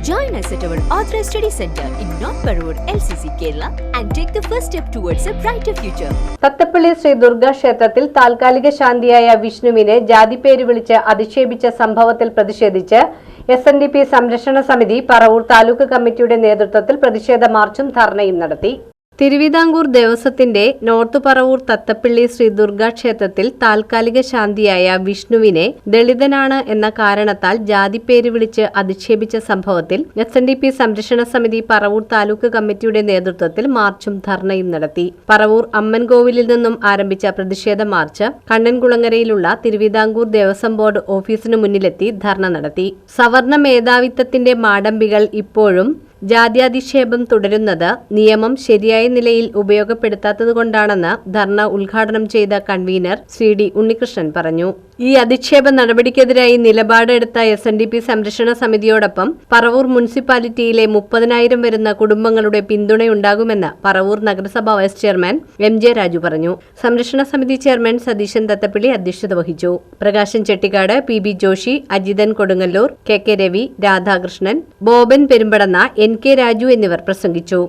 Join us at our Authorized Study Center in North Parur, LCC, Kerala, and take the first step towards a brighter future. Thathappally Shri Durga ക്ഷേത്രത്തിൽ താൽക്കാലിക ശാന്തിയായ വിഷ്ണുവിനെ ജാതിപ്പേര് വിളിച്ച് അധിക്ഷേപിച്ച സംഭവത്തിൽ പ്രതിഷേധിച്ച് S N D P സംരക്ഷണ സമിതി പറവൂർ താലൂക്ക് കമ്മിറ്റിയുടെ നേതൃത്വത്തിൽ പ്രതിഷേധ മാർച്ചും ധർണയും നടത്തി തിരുവിതാംകൂർ ദേവസ്വത്തിന്റെ നോർത്ത് പറവൂർ തത്തപ്പിള്ളി ശ്രീ ദുർഗാ ക്ഷേത്രത്തിൽ താൽക്കാലിക ശാന്തിയായ വിഷ്ണുവിനെ ദളിതനാണ് എന്ന കാരണത്താൽ ജാതിപ്പേര് വിളിച്ച് അധിക്ഷേപിച്ച സംഭവത്തിൽ എസ് എൻ ഡി പി സംരക്ഷണ സമിതി പറവൂർ താലൂക്ക് കമ്മിറ്റിയുടെ നേതൃത്വത്തിൽ മാർച്ചും ധർണയും നടത്തി. പറവൂർ അമ്മൻകോവിലിൽ നിന്നും ആരംഭിച്ച പ്രതിഷേധ മാർച്ച് കണ്ണൻകുളങ്ങരയിലുള്ള തിരുവിതാംകൂർ ദേവസ്വം ബോർഡ് ഓഫീസിനു മുന്നിലെത്തി ധർണ നടത്തി. സവർണ മേധാവിത്വത്തിന്റെ മാടമ്പികൾ ഇപ്പോഴും ജാത്യാധിക്ഷേപം തുടരുന്നത് നിയമം ശരിയായ നിലയിൽ ഉപയോഗപ്പെടുത്താത്തതുകൊണ്ടാണെന്ന് ധർണ ഉദ്ഘാടനം ചെയ്ത കൺവീനർ ശ്രീ ഡി ഉണ്ണികൃഷ്ണൻ പറഞ്ഞു. ഈ അധിക്ഷേപ നടപടിക്കെതിരായി നിലപാടെടുത്ത എസ് എൻ ഡി പി സംരക്ഷണ സമിതിയോടൊപ്പം പറവൂർ മുനിസിപ്പാലിറ്റിയിലെ മുപ്പതിനായിരം വരുന്ന കുടുംബങ്ങളുടെ പിന്തുണയുണ്ടാകുമെന്ന് പറവൂർ നഗരസഭാ vice chairman M J Raju പറഞ്ഞു. സംരക്ഷണ സമിതി ചെയർമാൻ സതീശൻ ദത്തപ്പിള്ളി അധ്യക്ഷത വഹിച്ചു. Prakashan Chettikkad P B Joshy Ajithan Kodungallur K K Ravi Radhakrishnan Boban Perumpadanna N K Raju എന്നിവർ പ്രസംഗിച്ചു